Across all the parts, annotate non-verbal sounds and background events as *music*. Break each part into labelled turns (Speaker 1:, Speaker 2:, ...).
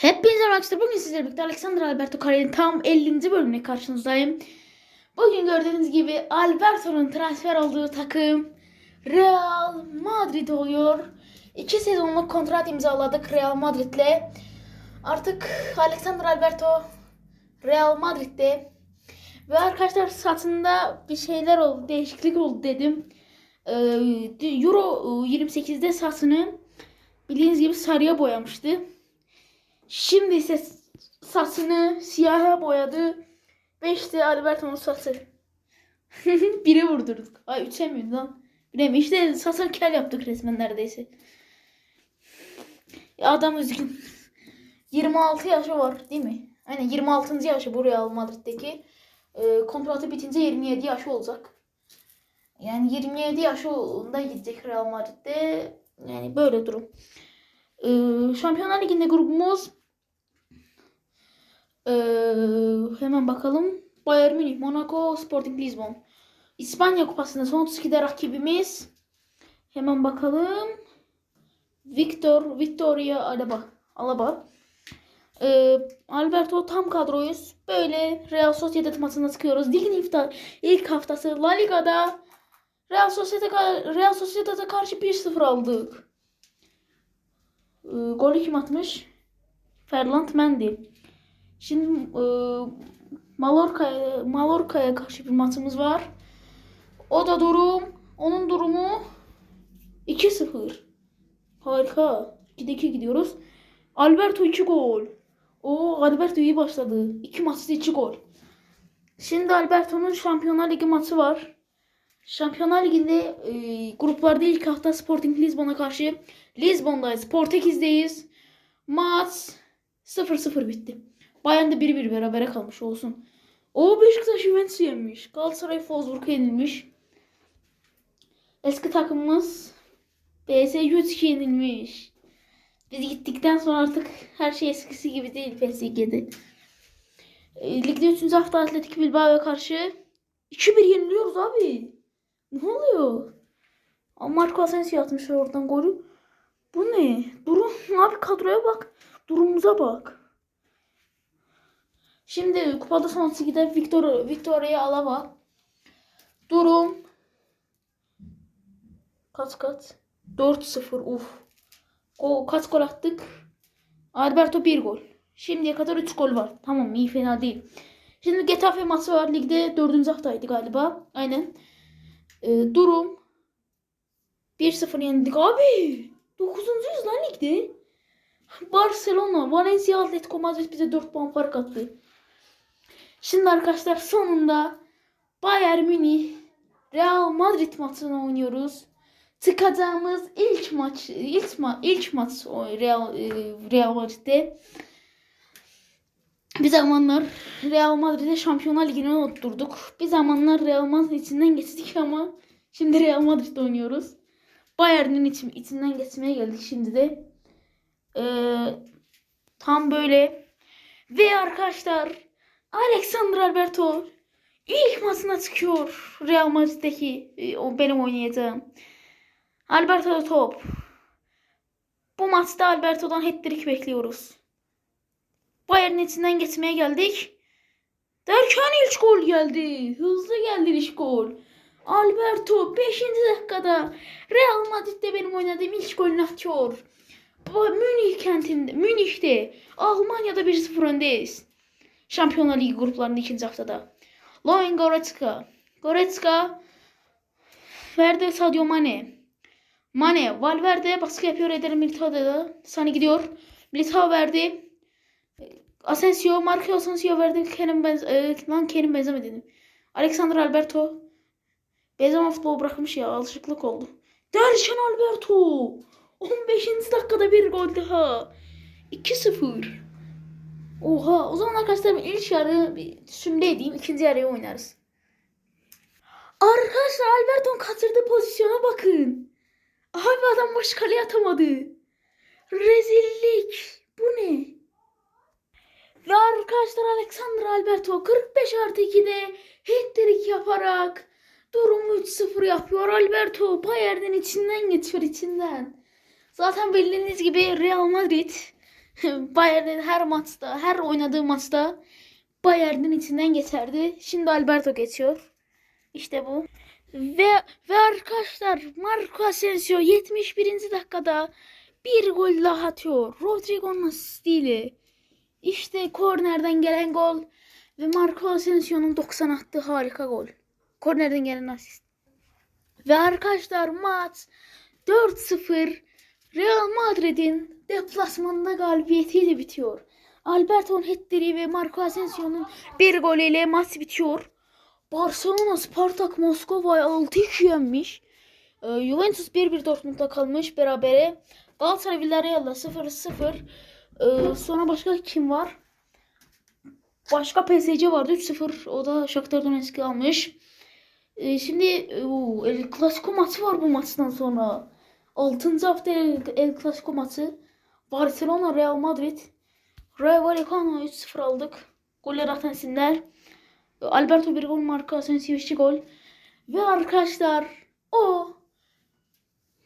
Speaker 1: Hepinize arkadaşlar bugün sizlerle birlikte Alexander Alberto Carri'nin tam 50. bölümüne karşınızdayım. Bugün gördüğünüz gibi Alberto'nun transfer olduğu takım Real Madrid oluyor. İki sezonluk kontrat imzaladık Real Madrid'le. Artık Alexander Alberto Real Madrid'de. Ve arkadaşlar satında bir şeyler oldu, değişiklik oldu dedim. Ee, Euro 28'de satını bildiğiniz gibi sarıya boyamıştı. Şimdi ise saçını siyaha boyadı. Ve işte Alberto'nun saçı. *laughs* Biri vurdurduk. Ay üçe miydi lan? Bilemiyorum. İşte saçını kel yaptık resmen neredeyse. Ya adam üzgün. 26 yaşı var değil mi? Aynen 26. yaşı bu Real Madrid'deki. Ee, kontratı bitince 27 yaşı olacak. Yani 27 yaşında gidecek Real Madrid'de. Yani böyle durum. Ee, Şampiyonlar Ligi'nde grubumuz ee, hemen bakalım. Bayern Münih, Monaco, Sporting Lisbon. İspanya Kupası'nda son 32'de rakibimiz. Hemen bakalım. Victor, Victoria Alaba. Alaba. Ee, Alberto tam kadroyuz. Böyle Real Sociedad maçına çıkıyoruz. Ligin iftar ilk haftası La Liga'da Real Sociedad'a Real Sociedad'a karşı 1-0 aldık. Ee, golü kim atmış? Ferland Mendy. Şimdi e, Mallorca'ya Mallorca'ya karşı bir maçımız var. O da durum, onun durumu 2-0. Harika. 2'de gidiyoruz. Alberto 2 gol. O Alberto iyi başladı. 2 maçta 2 gol. Şimdi Alberto'nun Şampiyonlar Ligi maçı var. Şampiyonlar Ligi'nde e, gruplarda ilk hafta Sporting Lisbon'a karşı Lisbon'dayız. Portekiz'deyiz. Maç 0-0 bitti. Bayern de 1-1 berabere kalmış olsun. O Beşiktaş Juventus'u yenmiş. Galatasaray Wolfsburg'a yenilmiş. Eski takımımız BS 102 yenilmiş. Biz gittikten sonra artık her şey eskisi gibi değil PSG'de. E, ligde 3. hafta Atletik Bilbao'ya karşı 2-1 yeniliyoruz abi. Ne oluyor? Marco Asensio atmış oradan golü. Bu ne? Durum abi kadroya bak. Durumumuza bak. Şimdi kupada son 8'de Victor, Victoria Alaba. Durum kaç kaç? 4-0 uf. O kaç gol attık? Alberto 1 gol. Şimdiye kadar 3 gol var. Tamam iyi fena değil. Şimdi Getafe maçı var. Ligde 4. haftaydı galiba. Aynen. Ee, durum 1-0 yenildik. Abi 9.yüz lan ligde. Barcelona, Valencia, Atletico Madrid bize 4 puan fark attı. Şimdi arkadaşlar sonunda Bayern Münih Real Madrid maçını oynuyoruz. Çıkacağımız ilk maç ilk, ma ilk maç o Real e, Real Madrid'de. Bir zamanlar Real Madrid'e Şampiyonlar Ligi'ne oturturduk. Bir zamanlar Real Madrid içinden geçtik ama şimdi Real Madrid'de oynuyoruz. Bayern'in için, içinden geçmeye geldik şimdi de. Ee, tam böyle. Ve arkadaşlar Alexander Alberto ilk maçına çıkıyor Real Madrid'deki e, benim oynayacağım. Alberto top. Bu maçta Alberto'dan hat-trick bekliyoruz. Bayern'in içinden geçmeye geldik. Derken ilk gol geldi. Hızlı geldi ilk gol. Alberto 5. dakikada Real Madrid'de benim oynadığım ilk golünü atıyor. Münih kentinde, Münih'te Almanya'da 1-0 öndeyiz. Şampiyonlar Ligi gruplarının ikinci haftada. Loin Goretzka. Goretzka verdi Sadio Mane. Mane, Valverde baskı yapıyor Eder Militao'da. Sani gidiyor. Militao verdi. Asensio, Marco Asensio verdi. Kerim Benz e, lan Kerim Benzema dedim. Alexander Alberto. Benzema futbolu bırakmış ya. Alışıklık oldu. Derşan Alberto. 15. dakikada bir gol daha. 2-0. Oha o zaman arkadaşlar ben ilk yarı bir şimdi edeyim ikinci yarıyı oynarız. Arkadaşlar Alberto'nun kaçırdığı pozisyona bakın. Abi adam baş kaleye atamadı. Rezillik. Bu ne? Ve arkadaşlar Alexander Alberto 45 artı 2'de hat-trick yaparak durumu 3-0 yapıyor. Alberto Bayern'in içinden geçiyor içinden. Zaten bildiğiniz gibi Real Madrid *laughs* Bayern'in her maçta, her oynadığı maçta Bayern'in içinden geçerdi. Şimdi Alberto geçiyor. İşte bu. Ve ve arkadaşlar Marco Asensio 71. dakikada bir gol daha atıyor. Rodrigo'nun asistiyle. İşte kornerden gelen gol ve Marco Asensio'nun 90 attığı harika gol. Kornerden gelen asist. Ve arkadaşlar maç 4-0 Real Madrid'in deplasmanında galibiyetiyle bitiyor. Alberto'nun hat-trick'i ve Marco Asensio'nun bir golüyle maç bitiyor. Barcelona Spartak Moskova'yı 6-2 yenmiş. Ee, Juventus 1-1 Dortmund'da kalmış berabere. Galatasaray Villarreal'la 0-0. Ee, sonra başka kim var? Başka PSG vardı 3-0. O da Shakhtar Donetsk'i almış. Ee, şimdi o, El Clasico maçı var bu maçtan sonra. 6. hafta El, El Clasico maçı. Barcelona Real Madrid. Rayo Vallecano 3-0 aldık. Goller atan isimler. Alberto bir gol, Marco Asensio iki gol. Ve arkadaşlar o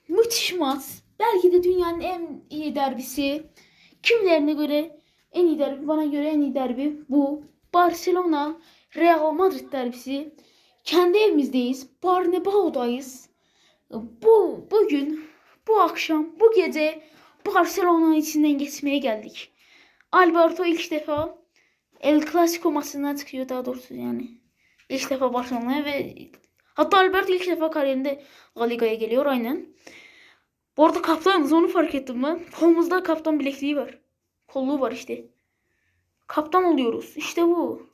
Speaker 1: müthiş maç. Belki de dünyanın en iyi derbisi. Kimlerine göre en iyi derbi, bana göre en iyi derbi bu. Barcelona Real Madrid derbisi. Kendi evimizdeyiz. Barnebao'dayız. Bu bugün, bu akşam, bu gece Barcelona'nın içinden geçmeye geldik. Alberto ilk defa El Clasico maçından çıkıyor daha doğrusu yani. İlk defa Barcelona'ya ve hatta Alberto ilk defa kariyerinde La Liga'ya geliyor aynen. Bu arada kaptanız onu fark ettim ben. Kolumuzda kaptan bilekliği var. Kolluğu var işte. Kaptan oluyoruz. İşte bu.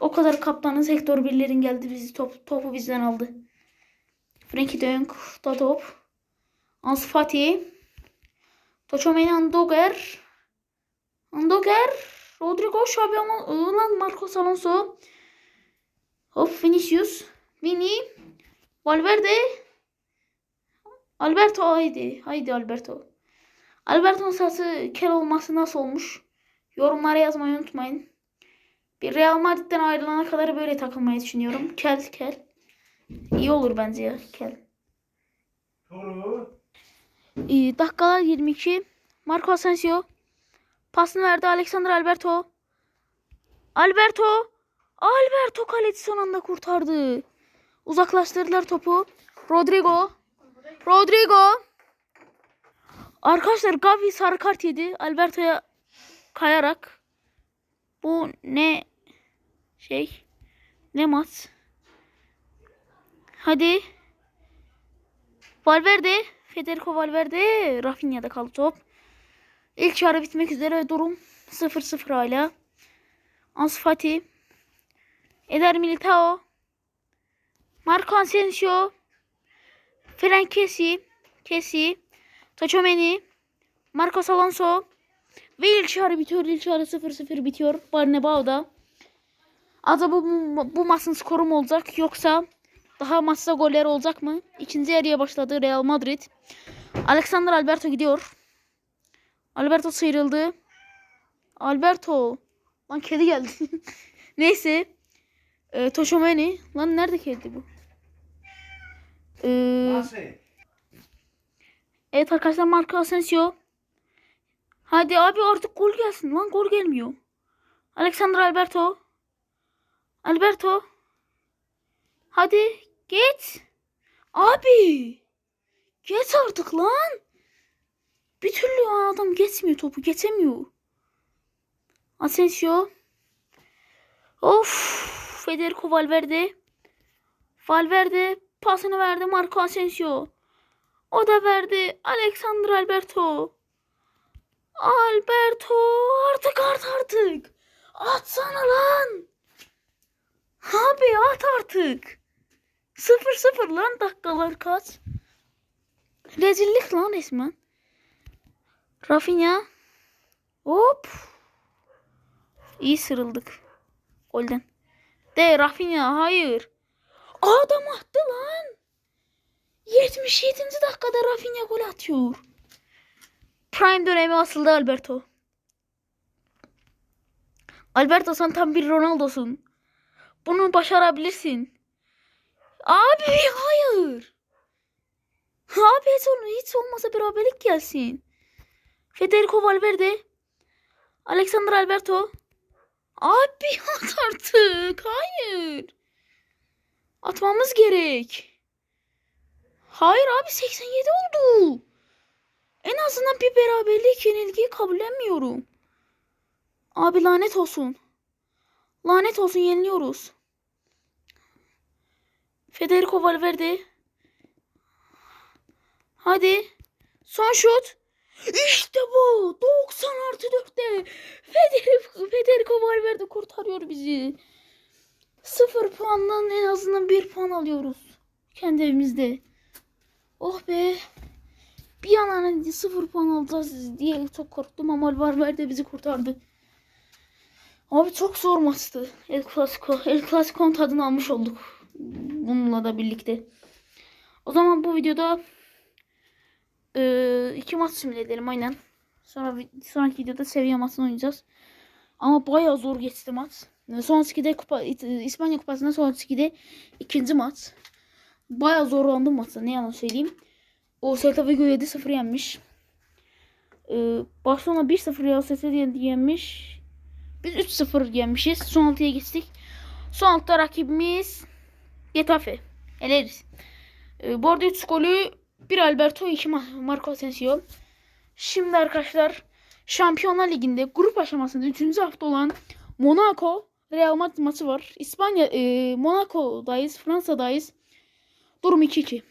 Speaker 1: O kadar kaptanız Hector Birler'in geldi bizi top, topu bizden aldı. Frankie Jong da top. Ansu Fati. Toçomen Andoger. Andoger. Rodrigo, Xabi Alonso, Marcos Alonso. Hop Vinicius. Vini. Valverde. Alberto haydi. Haydi Alberto. Alberto'nun sası kel olması nasıl olmuş? Yorumlara yazmayı unutmayın. Bir Real Madrid'den ayrılana kadar böyle takılmayı düşünüyorum. Kel kel. İyi olur bence ya kel.
Speaker 2: Doğru.
Speaker 1: Ee, dakikalar 22. Marco Asensio. Pasını verdi Alexander Alberto. Alberto. Alberto kaleci son anda kurtardı. Uzaklaştırdılar topu. Rodrigo. Rodrigo. Arkadaşlar Gavi sarı kart yedi. Alberto'ya kayarak. Bu ne şey? Ne maç? Hadi. Valverde. Federico Valverde. Rafinha'da kaldı top. İlk çare bitmek üzere durum 0-0 hala. Ansu Fati. Eder Militao. Marco Asensio. Frank Kessi. Kessi. Tachouameni. Marcos Alonso. Ve ilk çare bitiyor. İlk çare 0-0 bitiyor. Barnebao'da. Acaba bu, bu maçın skoru mu olacak yoksa daha maçta goller olacak mı? İkinci yarıya başladı Real Madrid. Alexander Alberto gidiyor. Alberto sıyrıldı. Alberto. Lan kedi geldi. *laughs* Neyse. Ee, Toşomeni. Lan nerede kedi bu?
Speaker 2: Nasıl?
Speaker 1: evet arkadaşlar Marco Asensio. Hadi abi artık gol gelsin. Lan gol gelmiyor. Alexander Alberto. Alberto. Hadi geç. Abi. Geç artık lan. Bir türlü adam geçmiyor topu. Geçemiyor. Asensio. Of. Federico Valverde. Valverde pasını verdi Marco Asensio. O da verdi Alexander Alberto. Alberto artık at artık. Atsana lan. Abi at artık. Sıfır sıfır lan dakikalar kaç. Rezillik lan resmen. Rafinha. Hop. İyi sırıldık. Golden. De Rafinha hayır. Adam attı lan. 77. dakikada Rafinha gol atıyor. Prime dönemi asıldı Alberto. Alberto sen tam bir Ronaldo'sun. Bunu başarabilirsin. Abi hayır. Abi hiç, ol- hiç olmasa beraberlik gelsin. Federico Valverde. Alexander Alberto. Abi *laughs* at artık. Hayır. Atmamız gerek. Hayır abi 87 oldu. En azından bir beraberlik yenilgiyi kabullenmiyorum. Abi lanet olsun. Lanet olsun yeniliyoruz. Federico Valverde. Hadi. Son şut. İşte bu. 90 artı 4'te. Federico, Federico Valverde kurtarıyor bizi. Sıfır puandan en azından bir puan alıyoruz. Kendi evimizde. Oh be. Bir an hani sıfır puan alacağız diye çok korktum ama Valverde bizi kurtardı. Abi çok zor maçtı. El Clasico. El Clasico'nun tadını almış olduk. Bununla da birlikte. O zaman bu videoda eee, iki maç simüle edelim aynen. Sonra sonraki videoda seviye maçını oynayacağız. Ama bayağı zor geçti maç. Son 2'de kupa, İspanya kupasında son 2'de ikinci maç. Bayağı zorlandım maçta ne yalan söyleyeyim. O Celta Vigo 7-0 yenmiş. Ee, Barcelona 1-0 Real Sociedad'ı yenmiş. Biz 3-0 yenmişiz. Son 6'ya geçtik. Son 6'da rakibimiz Getafe. Eleriz. Ee, bu arada 3 golü 1 Alberto 2 Ma- Marco Asensio. Şimdi arkadaşlar Şampiyonlar Ligi'nde grup aşamasında 3. hafta olan Monaco Real Madrid maçı var. İspanya e, Monaco'dayız. Fransa'dayız. Durum 2-2.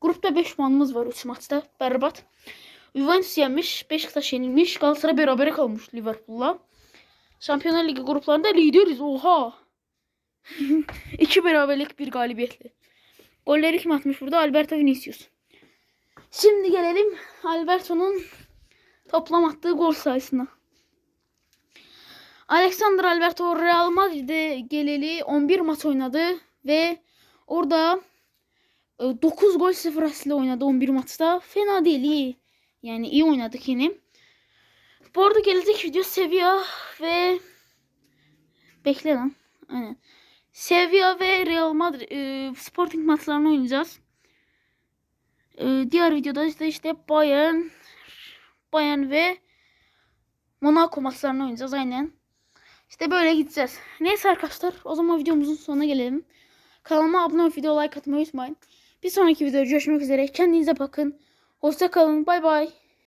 Speaker 1: Grupta 5 puanımız var 3 maçta. Berbat. Juventus yenmiş. Beşiktaş yenilmiş. Galatasaray berabere kalmış Liverpool'la. Şampiyonlar Ligi gruplarında lideriz. Oha. İki beraberlik bir galibiyetle. Golleri kim atmış burada? Alberto Vinicius. Şimdi gelelim Alberto'nun toplam attığı gol sayısına. Alexander Alberto Real Madrid'e geleli 11 maç oynadı ve orada 9 gol 0 asistle oynadı 11 maçta. Fena değil iyi. Yani iyi oynadık yine. Bu arada gelecek video Sevilla ve bekle lan. Aynen. Sevilla ve Real Madrid e, Sporting maçlarını oynayacağız. E, diğer videoda işte işte Bayern Bayern ve Monaco maçlarını oynayacağız aynen. İşte böyle gideceğiz. Neyse arkadaşlar o zaman videomuzun sonuna gelelim. Kanalıma abone olup video like atmayı unutmayın. Bir sonraki videoda görüşmek üzere. Kendinize bakın. Hoşça kalın. Bay bay.